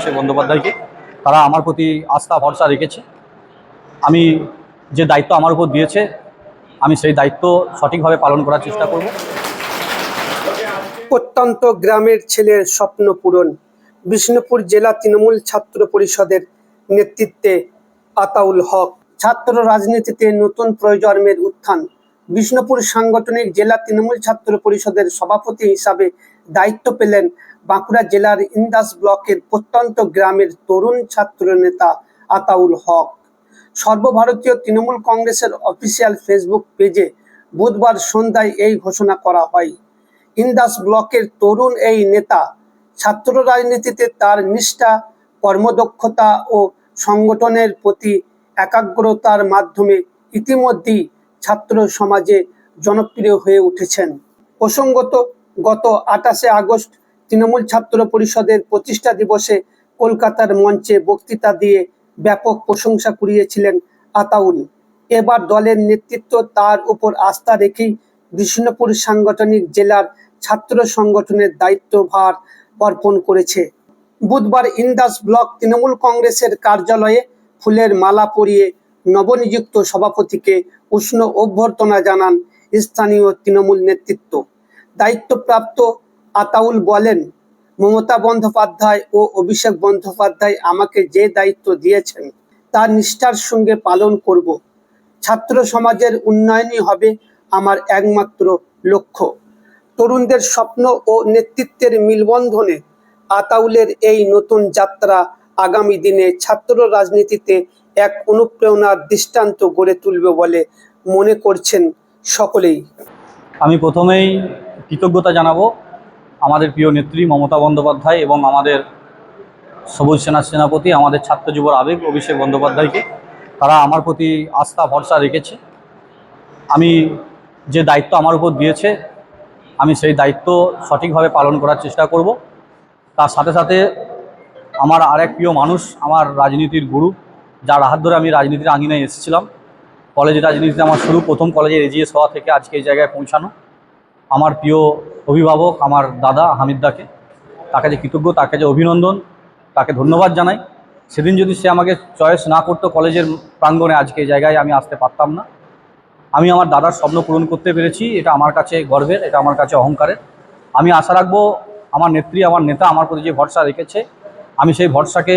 অভিষেক বন্দ্যোপাধ্যায়কে, তারা আমার প্রতি আস্থা, ভরসা রেখেছে। আমি যে দায়িত্ব আমার উপর দিয়েছে, আমি সেই দায়িত্ব সঠিকভাবে পালন করার চেষ্টা করব। প্রত্যন্ত গ্রামের ছেলের স্বপ্ন পূরণ, বিষ্ণুপুর জেলা তৃণমূল ছাত্র পরিষদের নেতৃত্বে আতাউল হক। ছাত্র রাজনীতিতে নতুন প্রজন্মের উত্থান, বিষ্ণুপুর সাংগঠনিক জেলা তৃণমূল ছাত্র পরিষদের সভাপতি হিসাবে দায়িত্ব পেলেন বাঁকুড়া জেলার ইন্দাস ব্লকের প্রত্যন্ত গ্রামের তরুণ ছাত্র নেতা আতাউল হক। সর্বভারতীয় তৃণমূল কংগ্রেসের অফিসিয়াল ফেসবুক পেজে বুধবার সন্ধ্যায় এই ঘোষণা করা হয়। ইন্দাস ব্লকের তরুণ এই নেতা ছাত্র রাজনীতিতে তার নিষ্ঠা, কর্মদক্ষতা ও সংগঠনের প্রতি একাগ্রতার মাধ্যমে ইতিমধ্যেই ছাত্র সমাজে জনপ্রিয় হয়ে উঠেছেন। প্রসঙ্গত গত আঠাশে আগস্ট তৃণমূল ছাত্র পরিষদের প্রতিষ্ঠা দিবসে কলকাতার মঞ্চে বক্তৃতা দিয়ে ব্যাপক প্রশংসা কুড়িয়েছিলেন আতাউল। এবার দলের নেতৃত্ব তার উপর আস্থা রেখেই বিষ্ণুপুর সাংগঠনিক জেলার ছাত্র সংগঠনের দায়িত্বভার অর্পণ করেছে। বুধবার ইন্দাস ব্লক তৃণমূল কংগ্রেসের কার্যালয়ে ফুলের মালা পরিয়ে নবনিযুক্ত সভাপতিকে উষ্ণ অভ্যর্থনা জানান স্থানীয় তৃণমূল নেতৃত্ব। দায়িত্বপ্রাপ্ত আতাউল বলেন, মমতা বন্দ্যোপাধ্যায় ও অভিষেক বন্দ্যোপাধ্যায় আমাকে যে দায়িত্ব দিয়েছেন, তা নিষ্ঠার সঙ্গে পালন করব। ছাত্র সমাজের উন্নয়নই হবে আমার একমাত্র লক্ষ্য। তরুণদের স্বপ্ন ও নেতৃত্বের মিলবন্ধনে আতাউলের এই নতুন যাত্রা আগামী দিনে ছাত্র রাজনীতিতে এক অনুপ্রেরণার দৃষ্টান্ত গড়ে তুলবে বলে মনে করছেন সকলেই। আমি প্রথমেই কৃতজ্ঞতা জানাব আমাদের প্রিয় নেত্রী মমতা বন্দ্যোপাধ্যায় এবং আমাদের সবুজ সেনা সেনাপতি, আমাদের ছাত্র যুবর আবেগ, অভিষেক বন্দ্যোপাধ্যায়কে। তারা আমার প্রতি আস্থা, ভরসা রেখেছে। আমি যে দায়িত্ব আমার উপর দিয়েছে, আমি সেই দায়িত্ব সঠিকভাবে পালন করার চেষ্টা করব। তার সাথে সাথে আমার আরেক প্রিয় মানুষ, আমার রাজনীতির গুরু, যার হাত ধরে আমি রাজনীতির আঙিনায় এসেছিলাম। কলেজ রাজনীতিতে আমার শুরু, প্রথম কলেজের এজিএস হওয়া থেকে আজকে এই জায়গায় পৌঁছানো। আমার প্রিয় অভিভাবক, আমার দাদা হামিদদাকে। তাকে যে কৃতজ্ঞ, তাকে যে অভিনন্দন, তাকে ধন্যবাদ জানাই। সেদিন যদি সে আমাকে চয়েস না করতো কলেজের প্রাঙ্গণে, আজকে জায়গায় আমি আসতে পারতাম না। আমি আমার দাদার স্বপ্ন পূরণ করতে পেরেছি, এটা আমার কাছে গর্বের, এটা আমার কাছে অহংকারের। আমি আশা রাখব, আমার নেত্রী, আমার নেতা আমার প্রতি যে ভরসা রেখেছে, আমি সেই ভরসাকে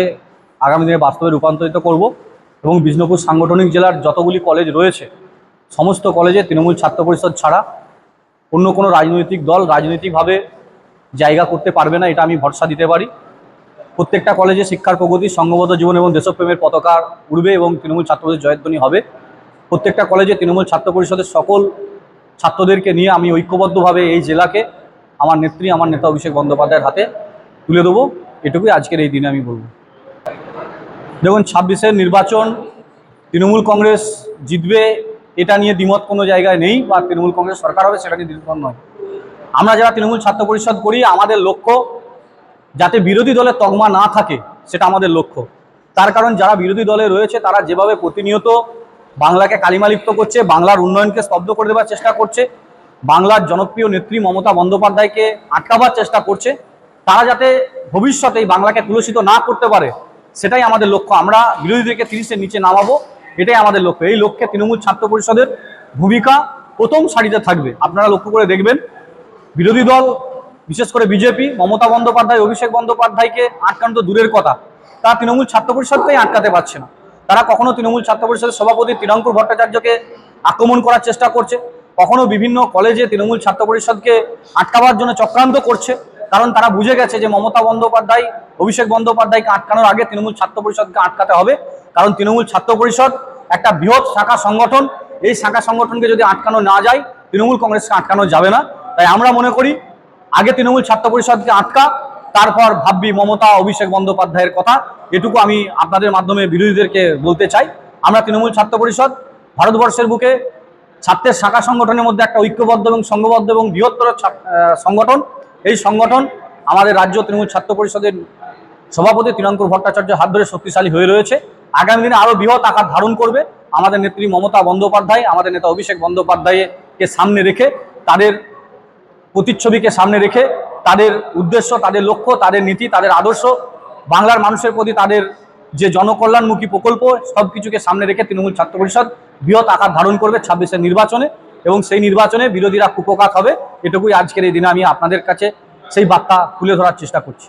আগামী দিনে বাস্তবে রূপান্তরিত করব এবং বিষ্ণুপুর সাংগঠনিক জেলার যতগুলি কলেজ রয়েছে, সমস্ত কলেজে তৃণমূল ছাত্র পরিষদ ছাড়া অন্য কোনো রাজনৈতিক দল রাজনৈতিকভাবে জায়গা করতে পারবে না, এটা আমি ভরসা দিতে পারি। প্রত্যেকটা কলেজে শিক্ষার প্রগতি, সংঘবদ্ধ জীবন এবং দেশপ্রেমের পতাকা উড়বে এবং তৃণমূল ছাত্রদের জয়ধ্বনি হবে। প্রত্যেকটা কলেজে তৃণমূল ছাত্র পরিষদের সকল ছাত্রদেরকে নিয়ে আমি ঐক্যবদ্ধভাবে এই জেলাকে আমার নেত্রী, আমার নেতা অভিষেক বন্দ্যোপাধ্যায়ের হাতে তুলে দেবো। এটুকুই আজকের এই দিনে আমি বলব। দেখুন, ছাব্বিশের নির্বাচন তৃণমূল কংগ্রেস জিতবে এটা নিয়ে দ্বিমত কোনো জায়গায় নেই বা তৃণমূল কংগ্রেস সরকার হবে, সেটা নিয়ে দ্বিমত নয়। আমরা যারা তৃণমূল ছাত্র পরিষদ করি, আমাদের লক্ষ্য যাতে বিরোধী দলের তকমা না থাকে, সেটা আমাদের লক্ষ্য। তার কারণ যারা বিরোধী দলে রয়েছে, তারা যেভাবে প্রতিনিয়ত বাংলাকে কালিমালিপ্ত করছে, বাংলার উন্নয়নকে স্তব্ধ করে দেওয়ার চেষ্টা করছে, বাংলার জনপ্রিয় নেত্রী মমতা বন্দ্যোপাধ্যায়কে আটকাবার চেষ্টা করছে, তারা যাতে ভবিষ্যতে বাংলাকে কুলসিত না করতে পারে, সেটাই আমাদের লক্ষ্য। আমরা বিরোধীদেরকে তিরিশের নিচে নামাবো। এটাই আমাদের লক্ষ্য। এই লক্ষ্যে তৃণমূল ছাত্র পরিষদের ভূমিকা প্রথম সারিতে থাকবে। আপনারা লক্ষ্য করে দেখবেন, বিরোধী দল, বিশেষ করে বিজেপি, মমতা বন্দ্যোপাধ্যায়, অভিষেক বন্দ্যোপাধ্যায়কে আটকানো দূরের কথা তারা তৃণমূল ছাত্র পরিষদকেই আটকাতে পারছে না। তারা কখনো তৃণমূল ছাত্র পরিষদের সভাপতি তৃণাঙ্কুর ভট্টাচার্যকে আক্রমণ করার চেষ্টা করছে, কখনো বিভিন্ন কলেজে তৃণমূল ছাত্র পরিষদকে আটকাবার জন্য চক্রান্ত করছে। কারণ তারা বুঝে গেছে যে মমতা বন্দ্যোপাধ্যায়, অভিষেক বন্দ্যোপাধ্যায়কে আটকানোর আগে তৃণমূল ছাত্র পরিষদকে আটকাতে হবে। কারণ তৃণমূল ছাত্র পরিষদ একটা বৃহৎ শাখা সংগঠন। এই শাখা সংগঠনকে যদি আটকানো না যায়, তৃণমূল কংগ্রেসকে আটকানো যাবে না। তাই আমরা মনে করি, আগে তৃণমূল ছাত্র পরিষদকে আটকা, তারপর ভাববি মমতা, অভিষেক বন্দ্যোপাধ্যায়ের কথা। এটুকু আমি আপনাদের মাধ্যমে বিরোধীদেরকে বলতে চাই। আমরা তৃণমূল ছাত্র পরিষদ ভারতবর্ষের বুকে ছাত্রের শাখা সংগঠনের মধ্যে একটা ঐক্যবদ্ধ এবং সংঘবদ্ধ এবং বৃহত্তর সংগঠন। এই সংগঠন আমাদের রাজ্য তৃণমূল ছাত্র পরিষদের সভাপতি তৃণাঙ্কুর ভট্টাচার্য হাত ধরে শক্তিশালী হয়ে রয়েছে। আগামী দিনে আরও বৃহৎ আকার ধারণ করবে। আমাদের নেত্রী মমতা বন্দ্যোপাধ্যায়, আমাদের নেতা অভিষেক বন্দ্যোপাধ্যায়কে সামনে রেখে, তাদের প্রতিচ্ছবিকে সামনে রেখে, তাদের উদ্দেশ্য, তাদের লক্ষ্য, তাদের নীতি, তাদের আদর্শ, বাংলার মানুষের প্রতি তাদের যে জনকল্যাণমুখী প্রকল্প সব কিছুকে সামনে রেখে তৃণমূল ছাত্র পরিষদ বৃহৎ আকার ধারণ করবে ছাব্বিশের নির্বাচনে। এবং সেই নির্বাচনে বিরোধীরা কুপকাত হবে, এটুকুই আজকের এই দিনে আমি আপনাদের কাছে সেই বার্তা তুলে ধরার চেষ্টা করছি।